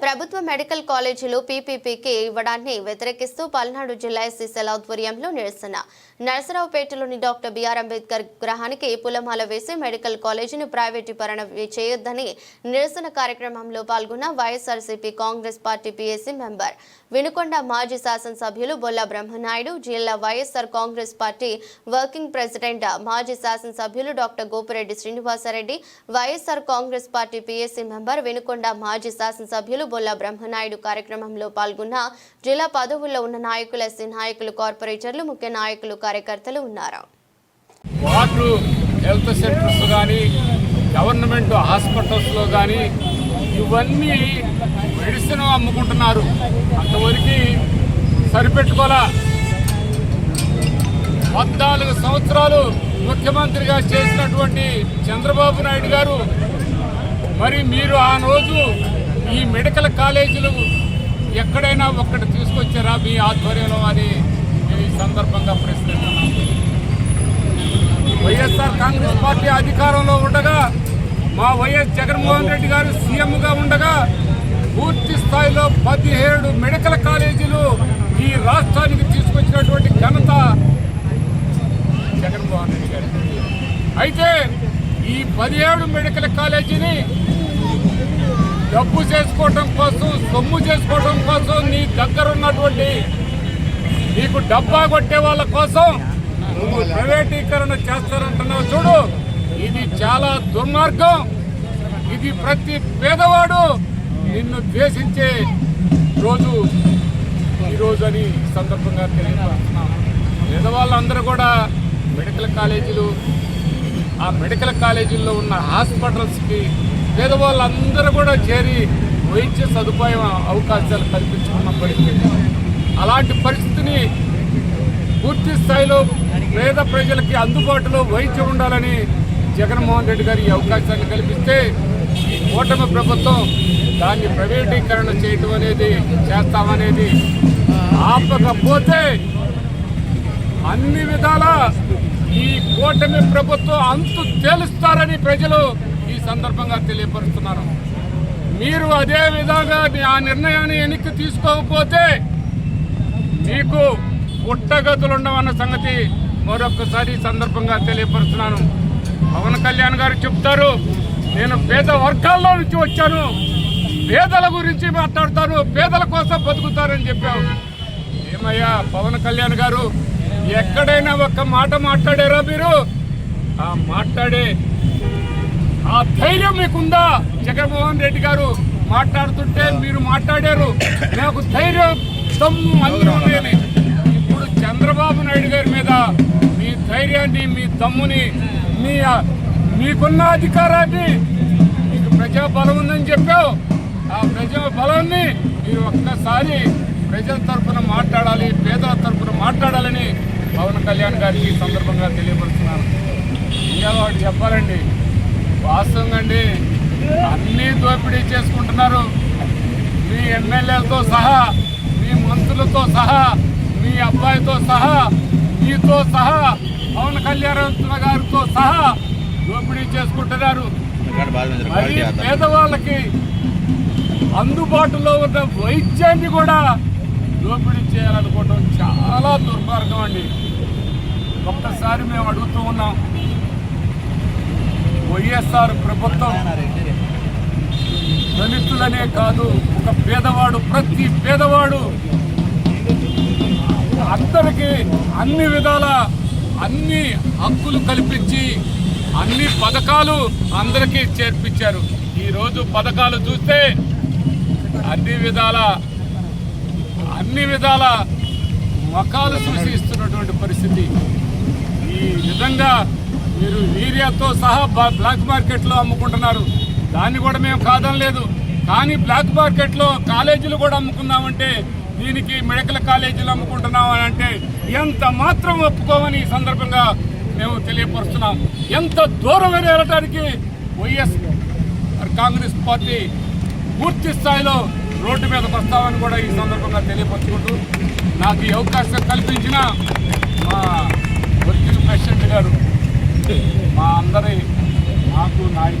ప్రభుత్వ మెడికల్ కాలేజీలు పీపీపీకి ఇవ్వడాన్ని వ్యతిరేకిస్తూ పల్నాడు జిల్లా ఎస్సీసీల ఆధ్వర్యంలో నిరసన. నరసరావుపేటలోని డాక్టర్ బిఆర్ అంబేద్కర్ గ్రహానికి పులమాల వేసి మెడికల్ కాలేజీని ప్రైవేటీకరణ చేయొద్దని నిరసన కార్యక్రమంలో పాల్గొన్న YSRCP Congress party PSC member. Vinukonda మాజీ శాసనసభ్యులు బొల్ల బ్రహ్మనాయుడు జిల్లా YSR Congress party working president మాజీ శాసనసభ్యులు doctor Gopireddy Srinivasareddy YSR Congress party PSC member Vinukonda మాజీ శాసనసభ్యులు బొల్ల బ్రహ్మనాయుడు కార్యక్రమంలో పాల్గొన్న జిల్లా పదవుల్లో ఉన్న నాయకులు ఎస్సీ నాయకులు కార్పొరేటర్లు ముఖ్య నాయకులు కార్యకర్తలు ఉన్నారు. వార్డు హెల్త్ సెంటర్స్ కానీ గవర్నమెంట్ హాస్పిటల్స్లో కానీ ఇవన్నీ మెడిసిన్ అమ్ముకుంటున్నారు. అంతవరకు సరిపెట్టుకోలే పద్నాలుగు సంవత్సరాలు ముఖ్యమంత్రిగా చేసినటువంటి చంద్రబాబు నాయుడు గారు మరి మీరు ఆ రోజు ఈ మెడికల్ కాలేజీలు ఎక్కడైనా ఒక్కటి తీసుకొచ్చారా మీ ఆధ్వర్యంలో అని ఈ సందర్భంగా ప్రశ్నిస్తున్నాను వైఎస్ఆర్ కాంగ్రెస్ పార్టీ అధికారంలో ఉండగా మా వైఎస్ జగన్మోహన్ రెడ్డి గారు సీఎంగా ఉండగా పూర్తి స్థాయిలో పదిహేడు మెడికల్ కాలేజీలు ఈ రాష్ట్రానికి తీసుకొచ్చినటువంటి ఘనత జగన్మోహన్ రెడ్డి గారు. అయితే ఈ పదిహేడు మెడికల్ కాలేజీని డబ్బు చేసుకోవటం కోసం సొమ్ము చేసుకోవటం కోసం నీ దగ్గర ఉన్నటువంటి నీకు డబ్బా కొట్టే వాళ్ళ కోసం నువ్వు ప్రైవేటీకరణ చేస్తారంటున్నావు చూడు. ఇది చాలా దుర్మార్గం. ఇది ప్రతి పేదవాడు నిన్ను ద్వేషించే రోజు ఈరోజు అని సందర్భంగా తెలియజేస్తున్నాను పేదవాళ్ళందరూ కూడా మెడికల్ కాలేజీలు ఆ మెడికల్ కాలేజీల్లో ఉన్న హాస్పిటల్స్కి పేదవాళ్ళందరూ కూడా చేరి వైద్య సదుపాయం అవకాశాలు కల్పించుకున్న పరిస్థితి అలాంటి పరిస్థితిని పూర్తి స్థాయిలో పేద ప్రజలకి అందుబాటులో వైద్యం ఉండాలని జగన్మోహన్ రెడ్డి గారు ఈ అవకాశాన్ని కల్పిస్తే ఈ కూటమి ప్రభుత్వం దాన్ని ప్రైవేటీకరణ చేయటం అనేది చేస్తామనేది ఆపకపోతే అన్ని విధాల ఈ కూటమి ప్రభుత్వం అంతు తేలుస్తారని ప్రజలు సందర్భంగా తెలియపరుస్తున్నారు. మీరు అదే విధంగా ఆ నిర్ణయాన్ని వెనక్కి తీసుకోకపోతే మీకు పుట్టగతులు ఉండవన్న సంగతి మరొకసారి సందర్భంగా తెలియపరుస్తున్నాను. పవన్ కళ్యాణ్ గారు చెప్తారు నేను పేద వర్గాల్లో నుంచి వచ్చాను. పేదల గురించి మాట్లాడతాను పేదల కోసం బతుకుతారని చెప్పావు. ఏమయ్యా పవన్ కళ్యాణ్ గారు ఎక్కడైనా ఒక్క మాట మాట్లాడారా మీరు? ఆ మాట్లాడే ఆ ధైర్యం మీకుందా? జగన్మోహన్ రెడ్డి గారు మాట్లాడుతుంటే మీరు మాట్లాడారు. నాకు ధైర్యం దమ్ము అందరూ ఉన్నాయని ఇప్పుడు చంద్రబాబు నాయుడు గారి మీద మీ ధైర్యాన్ని మీ దమ్ముని మీ మీకున్న అధికారాన్ని మీకు ప్రజా బలం ఉందని చెప్పావు. ఆ ప్రజా బలాన్ని మీరు ఒక్కసారి ప్రజల తరఫున మాట్లాడాలి పేదల తరఫున మాట్లాడాలని పవన్ కళ్యాణ్ గారికి ఈ సందర్భంగా తెలియపరుస్తున్నాను. ఇంకా వాడు చెప్పాలండి వాస్తవంగా అండి అన్నీ దోపిడీ చేసుకుంటున్నారు. మీ ఎమ్మెల్యేలతో సహా మీ మంత్రులతో సహా మీ అబ్బాయితో సహా మీతో సహా పవన్ కళ్యాణ్ గారితో సహా దోపిడీ చేసుకుంటున్నారు. మరి పేదవాళ్ళకి అందుబాటులో ఉన్న వైద్యాన్ని కూడా దోపిడీ చేయాలనుకోవడం చాలా దుర్మార్గం అండి. ఒక్కసారి మేము అడుగుతూ ఉన్నాం వైఎస్ఆర్ ప్రభుత్వం దళితులనే కాదు ఒక పేదవాడు ప్రతి పేదవాడు అందరికీ అన్ని విధాల అన్ని హక్కులు కల్పించి అన్ని పథకాలు అందరికీ చేర్పించారు. ఈరోజు పథకాలు చూస్తే అన్ని విధాల అన్ని విధాల మకాలు సూచిస్తున్నటువంటి పరిస్థితి. ఈ విధంగా మీరు యూరియాతో సహా బ్లాక్ మార్కెట్లో అమ్ముకుంటున్నారు. దాన్ని కూడా మేము కాదనలేదు. కానీ బ్లాక్ మార్కెట్లో కాలేజీలు కూడా అమ్ముకుందామంటే దీనికి మెడికల్ కాలేజీలు అమ్ముకుంటున్నాం అని అంటే ఎంత మాత్రం ఒప్పుకోమని ఈ సందర్భంగా మేము తెలియపరుస్తున్నాం. ఎంత దూరం వెళ్ళటానికి వైఎస్ కాంగ్రెస్ పార్టీ పూర్తి స్థాయిలో రోడ్డు మీదకి వస్తామని కూడా ఈ సందర్భంగా తెలియపరుచుకుంటూ నాకు ఈ అవకాశం కల్పించిన మా వర్కింగ్ ప్రెసిడెంట్ గారు మా అందరి నాకు నాయకులు